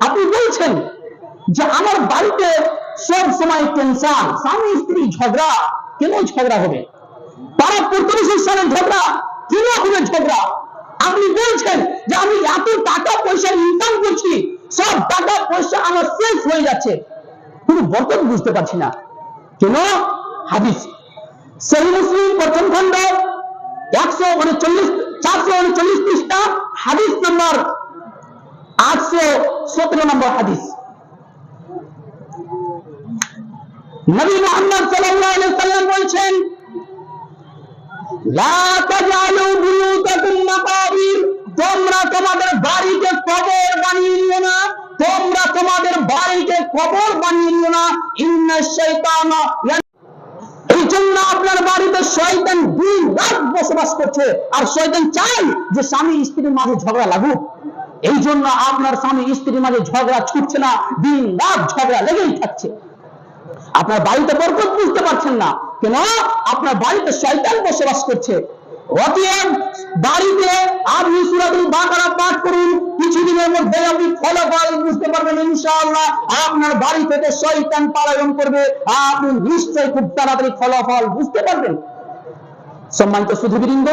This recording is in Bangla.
আপনি বলছেন যে আমার বাড়িতে সব সময় টেনশন, স্বামী, স্ত্রী ঝগড়া, কেন ঝগড়া হবে? পাড়া প্রতিবেশীর সাথে ঝগড়া, কেন হবে ঝগড়া? আপনি বলছেন যে আমি এত টাকা পয়সা ইনকাম করছি, সব টাকা পয়সা আমার শেষ হয়ে যাচ্ছে। কোনো বরকত বুঝতে পারছি না। কেন? হাদিস। সেই মুসলিম, প্রথম খণ্ড, একশো উনচল্লিশ, চারশো উনচল্লিশ পৃষ্ঠা, হাদিস নম্বর আটশো সতেরো নম্বর হাদিস। নবী মোহাম্মদ সাল্লাম বলছেন তোমরা তোমাদের বাড়িকে কবর বানিয়ে নিও না, তোমরা তোমাদের বাড়িকে কবর বানিয়ে নিও না এই জন্য আপনার বাড়িতে শয়তান দুই রাত বসবাস করছে, আর শয়তান চাই যে স্বামী স্ত্রীর মাঝে ঝগড়া লাগুক। এই জন্য আপনার স্বামী স্ত্রীর মাঝে ঝগড়া ছুটছে না, দিন রাত ঝগড়া লেগেই থাকছে। আপনার বাড়িতে বরকত বুঝতে পারছেন না, কেন? আপনার বাড়িতে শয়তান বসবাস করছে। বাড়িতে আপনি পাঠ করুন, কিছুদিনের মধ্যে আপনি ফলাফল বুঝতে পারবেন ইনশাআল্লাহ। আপনার বাড়ি থেকে শয়তান পালায়ন করবে, আপনি নিশ্চয়ই খুব তাড়াতাড়ি ফলাফল বুঝতে পারবেন। সম্মানিত সুধীবৃন্দ